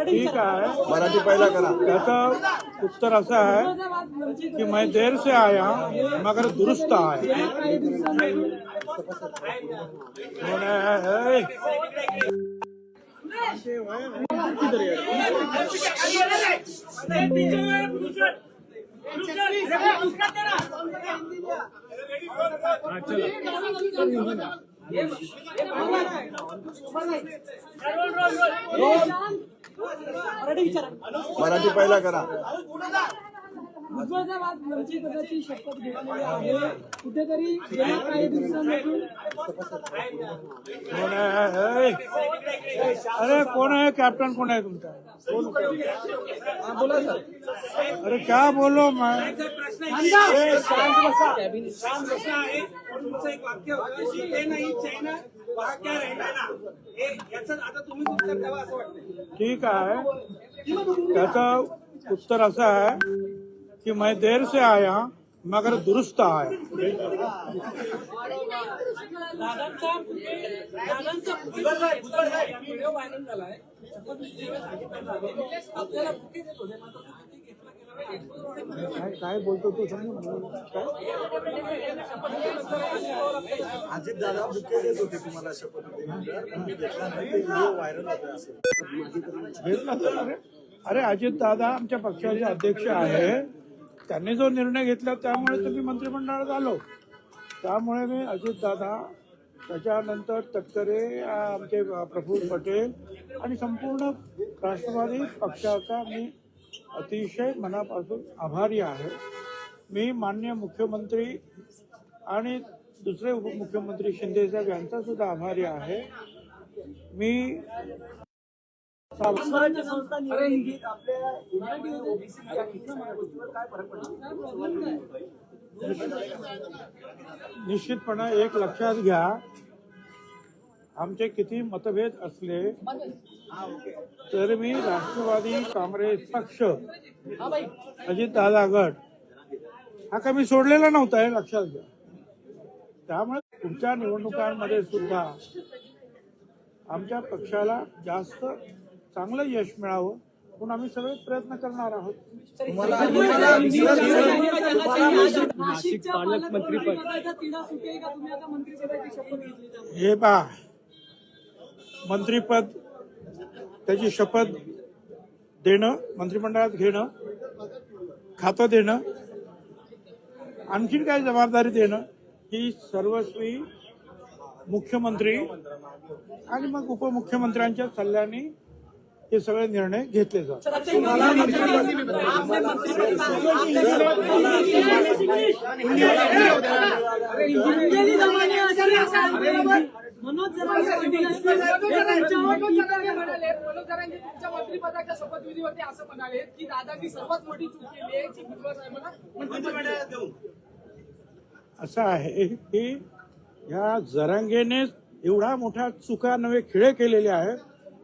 ठीक आहे मराठी पहिला करा. त्याचं उत्तर असं आहे की मैं देर से आया मगर दुरुस्त आया उन्होंने- मराठी पहिला करा. उस्मानाबाद मंत्रिपदाची शपथ घेतलेली आहे. कुठेतरी गेल्या काही दिवसांपासून अरे कोण आहे कॅप्टन कोण आहे तुमचा अरे क्या बोलो मैं? शांत बसा। तुमचं एक वाक्य होतं शिंदे नाही चायना वहा क्या रहना ना? हे याचं आता तुम्ही उत्तर द्यावं असं वाटतं ठीक आहे त्याचं उत्तर असं आहे कि मैं देर से आया मगर दुरुस्त नाही. काय काय बोलतो तू अजित दादा बुके देत होते तुम्हाला शपथ अरे अजित दादा आमच्या पक्षाचे अध्यक्ष आहे त्यांनी जो निर्णय घेतला त्यामुळे तुम्ही मंत्रिमंडळात आलो. त्यामुळे मी अजितदादा त्याच्यानंतर तटकरे आमचे प्रफुल्ल पटेल आणि संपूर्ण राष्ट्रवादी पक्षाचा मी अतिशय मनापासून आभारी आहे. मी मान्य मुख्यमंत्री आणि दुसरे उपमुख्यमंत्री शिंदे साहेब यांचा सुद्धा आभारी आहे. मी निश्चितपणे एक लक्षात घ्या आमचे किती मतभेद असले तर मी राष्ट्रवादी काँग्रेस पक्ष अजित दादा गट हा का मी सोडलेला नव्हता हे लक्षात घ्या. त्यामुळे पुढच्या निवडणुकांमध्ये सुद्धा आमच्या पक्षाला जास्त चांगलं यश मिळावं म्हणून आम्ही सगळे प्रयत्न करणार आहोत. नाशिकच्या पालकमंत्रीपदाचा तिढा सुटेल का? तुम्ही आता मंत्रिपदाची शपथ घेतली त्यामुळे हे पा मंत्रीपद त्याची शपथ देणं मंत्रिमंडळात घेणं खातं देणं आणखीन काय जबाबदारी देणं ही सर्वस्वी मुख्यमंत्री आणि मग उपमुख्यमंत्र्यांच्या सल्ल्याने हे सगळे निर्णय घेतले जातात मनोज हे म्हणाले मनोज जरांगे तुमच्या मंत्रिपदाच्या शपथविधीवरती असं म्हणाले की दादांनी सर्वात मोठी चूक केली आहे की भुजबळ साहेबांना मंत्रिमंडळात देऊ असं आहे की ह्या जरांगेने एवढा मोठा चुका नवे खेळे केलेले आहेत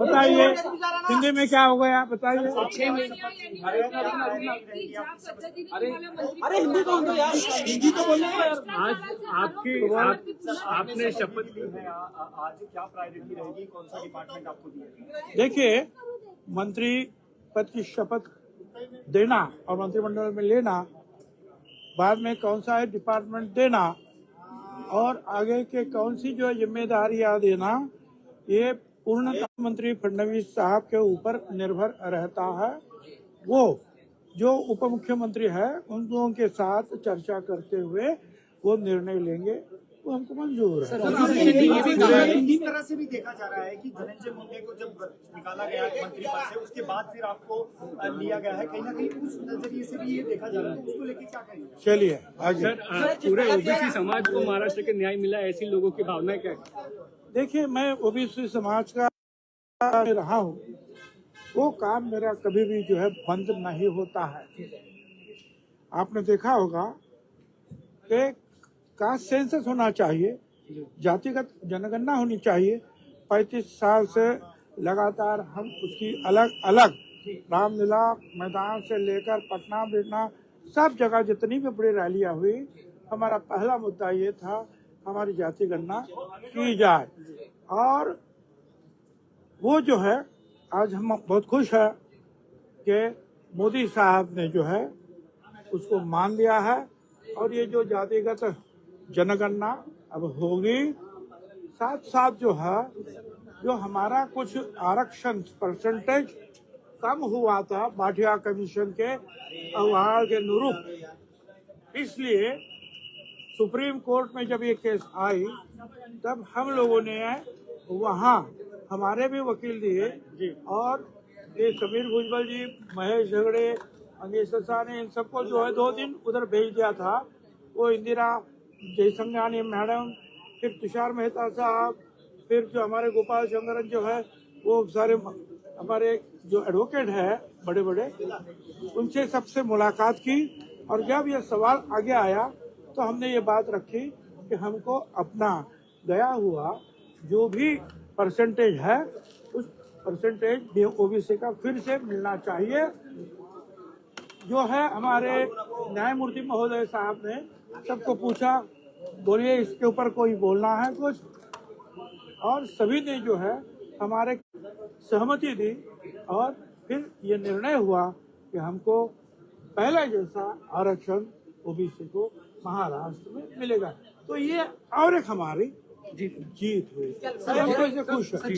बताइए हिंदी में क्या हो गया बताइए। अरे हिंदी कौन दो यार? हिंदी तो यार। आज आपकी आप, आपने शपथ ली है आज क्या प्रायोरिटी रहेगी? कौन सा डिपार्टमेंट आपको दिया देखिए मंत्री पद की शपथ देना और मंत्रिमंडल में लेना बाद में कौन सा है डिपार्टमेंट देना और आगे के कौन सी जो जिम्मेदारियाँ देना ये पूर्ण मंत्री फडणवीस साहब के ऊपर निर्भर रहता है। वो जो उप मुख्यमंत्री है उन लोगों के साथ चर्चा करते हुए वो निर्णय लेंगे। वो हमको मंजूर है। इस तरह से भी देखा जा रहा है कि धनंजय मुंडे को जब निकाला गया मंत्री पद से उसके बाद फिर आपको लिया गया है। कहीं ना कहीं उस नज़रिए से भी ये देखा जा रहा है। उसको लेके क्या कहेंगे? चलिए पूरे ओबीसी समाज को महाराष्ट्र के न्याय मिला ऐसी लोगों की भावना क्या है? देखिए, मैं ओबीसी समाज का रहा हूँ। वो काम मेरा कभी भी जो है बंद नहीं होता है। आपने देखा होगा कि कास्ट सेंसस होना चाहिए, जातिगत जनगणना होनी चाहिए। पैंतीस साल से लगातार हम उसकी अलग अलग रामलीला मैदान से लेकर पटना बिरना सब जगह जितनी भी बड़ी रैलियाँ हुई, हमारा पहला मुद्दा ये था हमारी जाति गणना की जाए। और वो जो है, आज हम बहुत खुश है कि मोदी साहब ने जो है उसको मान लिया है। और ये जो जातिगत जनगणना अब होगी साथ साथ जो है, जो हमारा कुछ आरक्षण परसेंटेज कम हुआ था बाटिया कमीशन के अहवाल के अनुरूप। इसलिए सुप्रीम कोर्ट में जब ये केस आई तब हम लोगों ने वहाँ हमारे भी वकील दिए और ये समीर भुजबल जी महेश झगड़े अनिल ससाने इन सबको जो है दो दिन उधर भेज दिया था। वो इंदिरा जयसंगानी मैडम फिर तुषार मेहता साहब फिर जो हमारे गोपाल शंकरन जो है वो सारे हमारे जो एडवोकेट है बड़े बड़े उनसे सबसे मुलाकात की। और जब ये सवाल आगे आया तो हमने ये बात रखी कि हमको अपना गया हुआ जो भी परसेंटेज है, उस परसेंटेज ओबीसी का फिर से मिलना चाहिए। जो है हमारे न्यायमूर्ति महोदय साहब ने सबको पूछा, बोलिए, इसके ऊपर कोई बोलना है कुछ? और सभी ने जो है हमारे सहमति दी और फिर ये निर्णय हुआ कि हमको पहले जैसा आरक्षण ओबीसी को महाराष्ट्र में मिलेगा तो ये और एक हमारी जीत हुई खुश हैं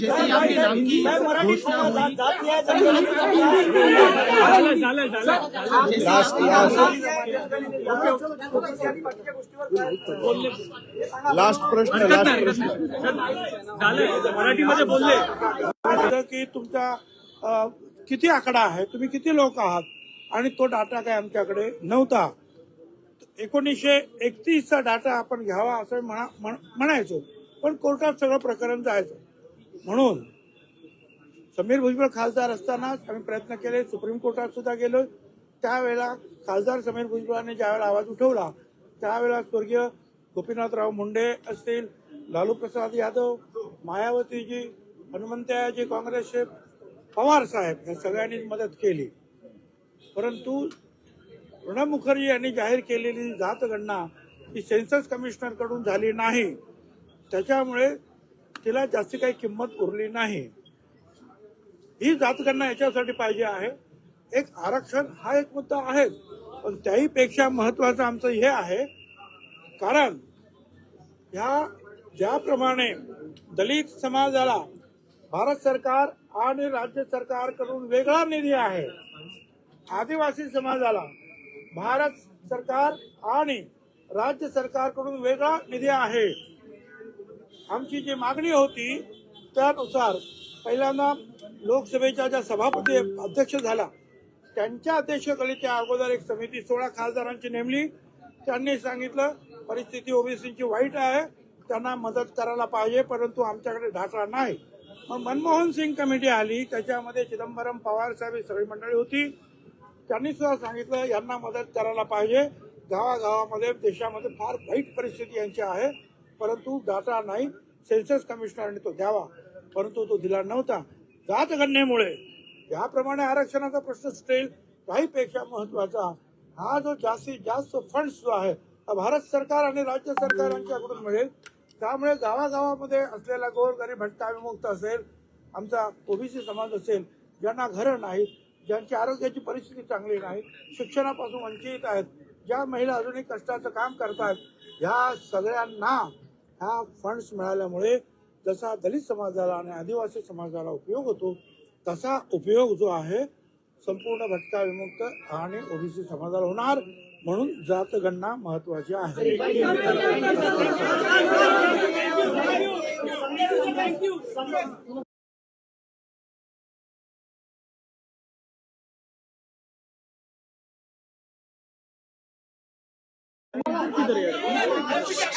लास्ट लास्ट प्रश्न मराठीमध्ये बोलले की तुमचा किती आकडा आहे तुम्ही किती लोक आहात आणि तो डाटा काय आमच्याकडे नव्हता एकोणीसशे एकतीसचा डाटा आपण घ्यावा असं म्हणा- म्हण- म्हणायचो. पण कोर्टात सगळं प्रकरण जायचं. म्हणून समीर भुजबळ खासदार असतानाच आम्ही प्रयत्न केले सुप्रीम कोर्टात सुद्धा गेलो. त्यावेळेला खासदार समीर भुजबळांनी ज्यावेळेला आवाज उठवला त्यावेळेला स्वर्गीय गोपीनाथराव मुंडे असतील लालू प्रसाद यादव मायावतीजी हनुमंतयाजी काँग्रेसचे पवार साहेब या सगळ्यांनी मदत केली. परंतु प्रणब मुखर्जी यांनी जाहीर केलेली जातगणना ही सेन्सस कमिशनरकडून झाली नाही. त्याच्यामुळे तिला जास्ती काही किंमत उरली नाही. ही जातगणना याच्यासाठी पाहिजे आहे. एक आरक्षण हा एक मुद्दा आहे पण त्याहीपेक्षा महत्त्वाचं महत्वाचं आमचं हे आहे कारण ह्या ज्याप्रमाणे दलित समाजाला भारत सरकार आणि राज्य सरकारकडून वेगळा निधी आहे आदिवासी समाजाला भारत सरकार आणि राज्य सरकारकडून वेगळा निधी आहे. आमची जी मागणी होती त्यानुसार पहिल्यांदा लोकसभेच्या ज्या सभापती अध्यक्ष झाला त्यांच्या अध्यक्षतेखाली त्या अगोदर एक समिती सोळा खासदारांची नेमली. त्यांनी सांगितलं परिस्थिती ओबीसीची वाईट आहे त्यांना मदत करायला पाहिजे परंतु आमच्याकडे ढाकळा नाही. मग मनमोहन सिंग कमिटी आली त्याच्यामध्ये चिदंबरम पवार साहेब ही सगळी मंडळी होती. त्यांनी सुद्धा सांगितलं यांना मदत करायला पाहिजे. गावागावामध्ये देशामध्ये फार वाईट परिस्थिती यांची आहे. परंतु डाटा नाही सेन्सस कमिशनरने तो द्यावा. परंतु तो दिला नव्हता. जातगणनेमुळे ज्याप्रमाणे आरक्षणाचा प्रश्न सुटेल काहीपेक्षा महत्त्वाचा हा जो जास्तीत जास्त फंड्स जो आहे भारत सरकार आणि राज्य सरकारांच्याकडून मिळेल. त्यामुळे गावागावामध्ये असलेला गोरगरीब भट्टा विमुक्त असेल आमचा ओबीसी समाज असेल ज्यांना घरं नाहीत ज्यांची आरोग्याची परिस्थिती चांगली नाही शिक्षणापासून वंचित आहेत ज्या महिला अजूनही कष्टाचं काम करतात ह्या सगळ्यांना ह्या फंड्स मिळाल्यामुळे जसा दलित समाजाला आणि आदिवासी समाजाला उपयोग होतो तसा उपयोग जो आहे संपूर्ण भटका विमुक्त आणि ओबीसी समाजाला होणार म्हणून जातगणना महत्वाची आहे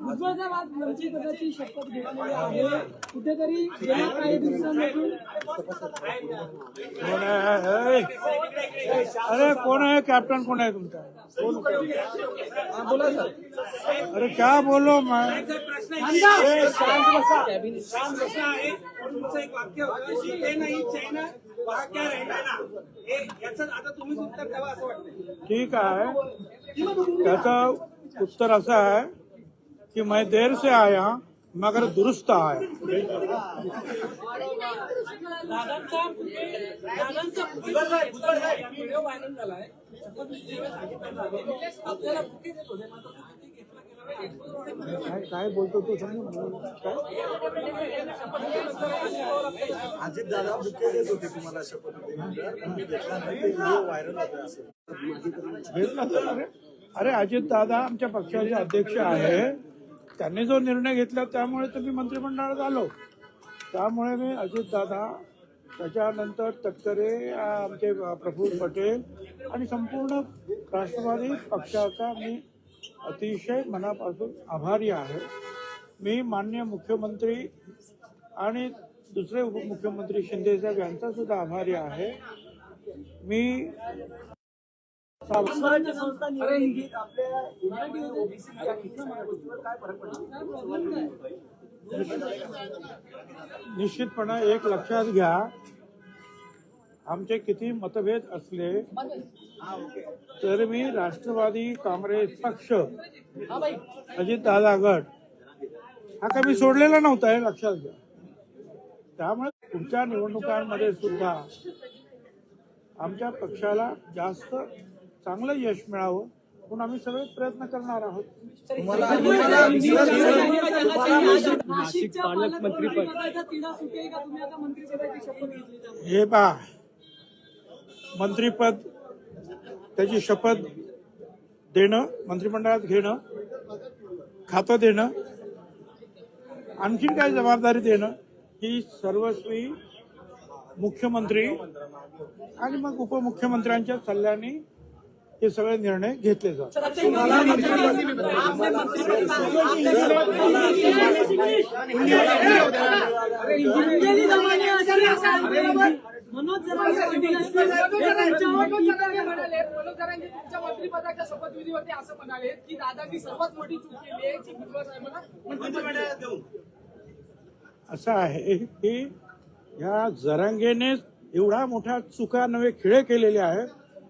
उस्मानाबाद मंत्रिपदाची शपथ घेतलेली आहे कुठेतरी गेल्या काही दिवसांपासून कोण आहे अरे कोण आहे कॅप्टन कोण आहे तुमचा अरे क्या बोलो मैं? प्रश्न आहे ए, शांत बसा। शांत बसा आहे तुमचं एक वाक्य होतं की नाही चायना वहा क्या रहना है ना? हे याचं आता तुम्हीच उत्तर द्यावं असं वाटतं ठीक आहे त्याचं उत्तर असं आहे कि मैं देर से आया मगर दुरुस्त आया. काय काय बोलतो तू. काय? अजित दादा बुके देत होते तुम्हाला शपथ अरे अजित दादा आमच्या पक्षाचे अध्यक्ष आहे त्यांनी जो निर्णय घेतला त्यामुळे तुम्ही मंत्रिमंडळात आलो. त्यामुळे मी अजितदादा त्याच्यानंतर तटकरे आमचे प्रफुल्ल पटेल आणि संपूर्ण राष्ट्रवादी पक्षाचा मी अतिशय मनापासून आभारी आहे. मी मान्य मुख्यमंत्री आणि दुसरे उपमुख्यमंत्री शिंदेसाहेब यांचा सुद्धा आभारी आहे. मी स्वराज्य संस्था निवडली. निश्चितपणे एक लक्षात घ्या. आमचे किती मतभेद असले तर मी राष्ट्रवादी काँग्रेस पक्ष अजित दादा गट हा काही मी सोडलेला नव्हता हे लक्षात घ्या. त्यामुळे पुढच्या निवडणुकांमध्ये सुद्धा आमच्या पक्षाला जास्त चांगलं यश मिळावं म्हणून आम्ही सगळे प्रयत्न करणार आहोत. नाशिकच्या पालकमंत्रीपदाचा तिढा सुटेल का? तुम्ही आता मंत्रिपदाची शपथ घेतली त्यामुळे हे पा मंत्रीपद त्याची शपथ देणं मंत्रिमंडळात घेणं खातं देणं आणखीन काय जबाबदारी देणं ही सर्वस्वी मुख्यमंत्री आणि मग उपमुख्यमंत्र्यांच्या सल्ल्याने हे सगळे निर्णय घेतले जातात. मनोज हे म्हणाले मनोज जरांगे तुमच्या मंत्रिपदाच्या शपथविधीवरती असं म्हणाले की दादांनी सर्वात मोठी चूक केली आहे की भुजबळ साहेबांना असं आहे की ह्या जरांगेने एवढा मोठ्या चुका नवे खेळे केलेले आहे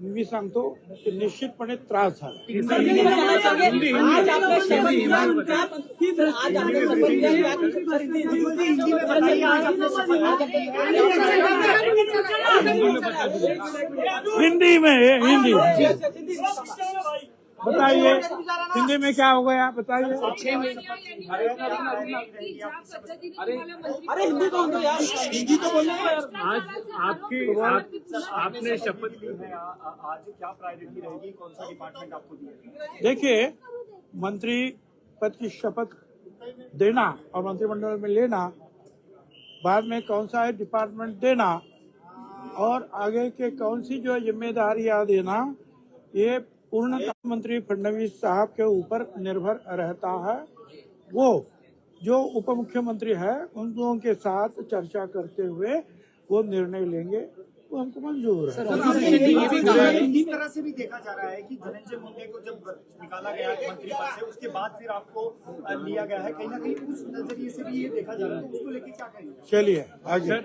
मी सांगतो की निश्चितपणे त्रास झाला. हिंदी में हिंदी बताइए हिंदी में क्या हो गया बताइए। अरे हिंदी तो बोलो यार। हिंदी तो बोलो आज आपकी आपने शपथ ली है। आज क्या प्रायोरिटी रहेगी कौन सा डिपार्टमेंट आपको दिया देखिए मंत्री पद की शपथ देना और मंत्रिमंडल में लेना बाद में कौन सा है डिपार्टमेंट देना और आगे के कौन सी जो जिम्मेदारियाँ देना ये पूर्ण मंत्री फडणवीस साहब के ऊपर निर्भर रहता है। वो जो उप मुख्यमंत्री है उन लोगों के साथ चर्चा करते हुए वो निर्णय लेंगे। वो हमको मंजूर है। हिंदी तरह से भी देखा जा रहा है कि धनंजय मुंडे को जब निकाला गया मंत्री पद से उसके बाद फिर आपको लिया गया है। कहीं ना कहीं उस नज़रिए से भी ये देखा जा रहा है। तो उसको लेके क्या कहेंगे? चलिए आगे।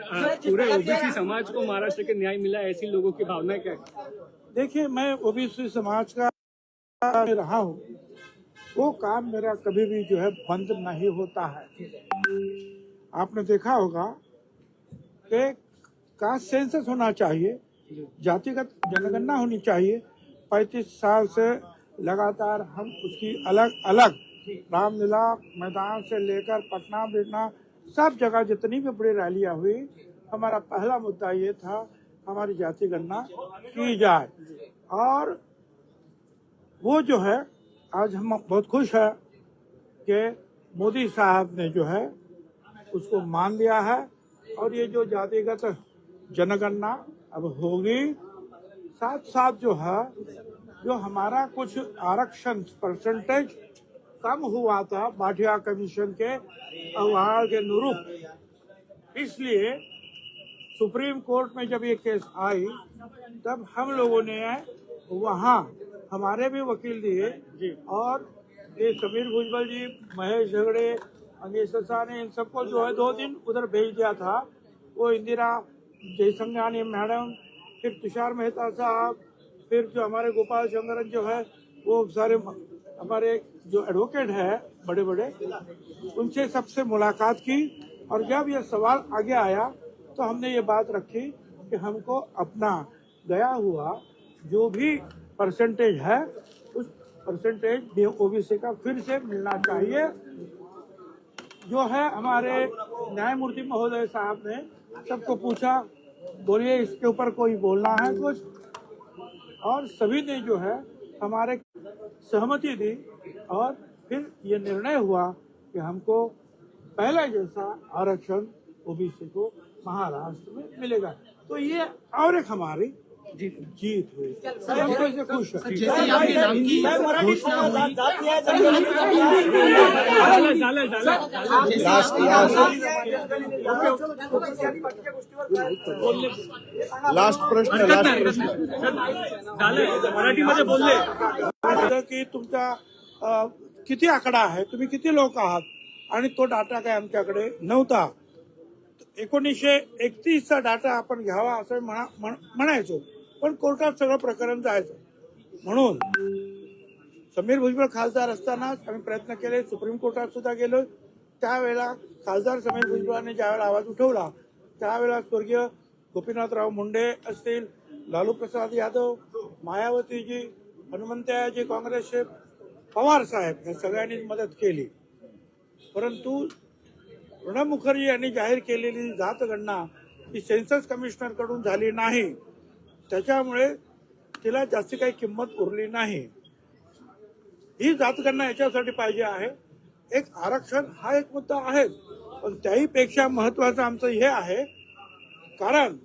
पूरे ओबीसी समाज को महाराष्ट्र के न्याय मिला ऐसी लोगों की भावना क्या है? देखिए, मैं ओबीसी समाज का रहा हूँ। वो काम मेरा कभी भी जो है बंद नहीं होता है। आपने देखा होगा कि कास्ट सेंसस होना चाहिए, जातिगत जनगणना होनी चाहिए। पैंतीस साल से लगातार हम उसकी अलग अलग रामलीला मैदान से लेकर पटना, बिरना, सब जगह जितनी भी बड़ी रैलियाँ हुई, हमारा पहला मुद्दा ये था हमारी जाति गणना की जाए। और वो जो है, आज हम बहुत खुश है कि मोदी साहब ने जो है उसको मान लिया है। और ये जो जातिगत जनगणना अब होगी साथ साथ जो है, जो हमारा कुछ आरक्षण परसेंटेज कम हुआ था बाटिया कमीशन के अहवाल के अनुरूप। इसलिए सुप्रीम कोर्ट में जब ये केस आई तब हम लोगों ने वहाँ हमारे भी वकील दिए और ये समीर भुजबल जी महेश झगड़े अंगेश ने इन सबको जो है दो दिन उधर भेज दिया था। वो इंदिरा जयसंघानी मैडम फिर तुषार मेहता साहब फिर जो हमारे गोपाल शंकरन जो है वो सारे हमारे जो एडवोकेट है बड़े बड़े उनसे सबसे मुलाकात की। और जब ये सवाल आगे आया तो हमने ये बात रखी कि हमको अपना गया हुआ जो भी परसेंटेज है, उस परसेंटेज ओबीसी का फिर से मिलना चाहिए। जो है हमारे न्यायमूर्ति महोदय साहब ने सबको पूछा, बोलिए, इसके ऊपर कोई बोलना है कुछ? और सभी ने जो है हमारे सहमति दी और फिर ये निर्णय हुआ कि हमको पहले जैसा आरक्षण ओबीसी को महाराष्ट्र में मिलेगा। तो ये और एक हमारी जीत हुई। खुश लास्ट प्रश्न लास्ट प्रश्न झालं मराठीमध्ये बोलले। की तुमचा किती आकडा आहे तुम्ही किती लोक आहात? आणि तो डाटा काय आमच्याकडे नव्हता. एकोणीसशे एकतीसचा डाटा आपण घ्यावा असं म्हणा- म्हण- म्हणायचो. पण कोर्टात सगळं प्रकरण जायचं. म्हणून समीर भुजबळ खासदार असतानाच आम्ही प्रयत्न केले. सुप्रीम कोर्टात सुद्धा गेलो. त्यावेळेला खासदार समीर भुजबळांनी ज्यावेळेला आवाज उठवला त्यावेळेला स्वर्गीय गोपीनाथराव मुंडे असतील लालू प्रसाद यादव मायावतीजी हनुमंतयाजी काँग्रेसचे पवार साहेब या सगळ्यांनी मदत केली. परंतु प्रणब मुखर्जी यांनी जाहीर केलेली जातगणना ही सेन्सस कमिशनरकडून झाली नाही. त्याच्यामुळे तिला जास्ती काही किंमत उरली नाही. ही जातगणना याच्यासाठी पाहिजे आहे. एक आरक्षण हा एक मुद्दा आहे पण त्याहीपेक्षा महत्त्वाचं महत्वाचं आमचं हे आहे कारण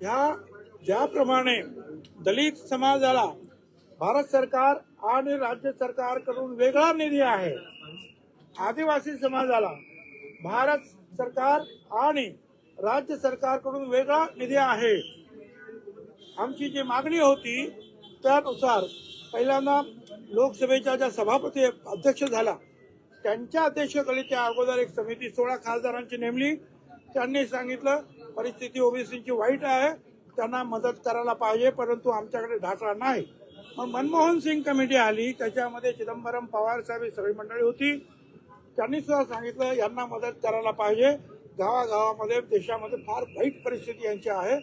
ह्या ज्याप्रमाणे दलित समाजाला भारत सरकार आणि राज्य सरकारकडून वेगळा निधी आहे आदिवासी समाजाला भारत सरकार आणि राज्य सरकारकडून वेगळा निधी आहे. आमची जी मागणी होती त्यानुसार पहिल्यांदा लोकसभेच्या ज्या सभापती अध्यक्ष झाला त्यांच्या अध्यक्षतेखाली त्या अगोदर एक समिती सोळा खासदारांची नेमली. त्यांनी सांगितलं परिस्थिती ओबीसीची वाईट आहे त्यांना मदत करायला पाहिजे परंतु आमच्याकडे डाटा नाही. मग मनमोहन सिंग कमिटी आली त्याच्यामध्ये चिदंबरम पवार साहेब ही सगळी मंडळी होती. त्यांनी सुद्धा सांगितलं यांना मदत करायला पाहिजे. गावागावामध्ये देशामध्ये फार वाईट परिस्थिती यांची आहे.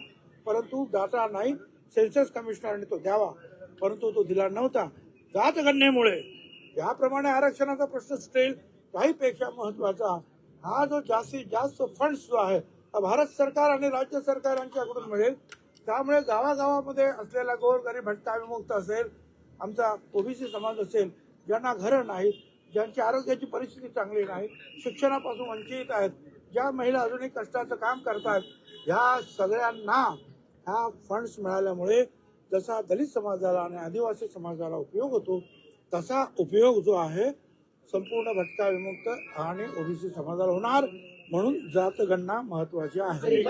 परंतु डाटा नाही सेन्सस कमिशनरने तो द्यावा. परंतु तो दिला नव्हता. जातगणनेमुळे ज्याप्रमाणे आरक्षणाचा प्रश्न सुटेल काहीपेक्षा महत्त्वाचा हा जो जास्तीत जास्त फंड्स जो आहे भारत सरकार आणि राज्य सरकार यांच्याकडून मिळेल. त्यामुळे गावागावामध्ये असलेला गोरगरीब भट्टा विमुक्त असेल आमचा ओबीसी समाज असेल ज्यांना घरं नाहीत ज्यांची आरोग्याची परिस्थिती चांगली नाही शिक्षणापासून वंचित आहेत ज्या महिला अजूनही कष्टाचं काम करतात ह्या सगळ्यांना ह्या फंड्स मिळाल्यामुळे जसा दलित समाजाला आणि आदिवासी समाजाला उपयोग होतो तसा उपयोग जो आहे संपूर्ण भटका विमुक्त आणि ओबीसी समाजाला होणार म्हणून जातगणना महत्वाची आहे.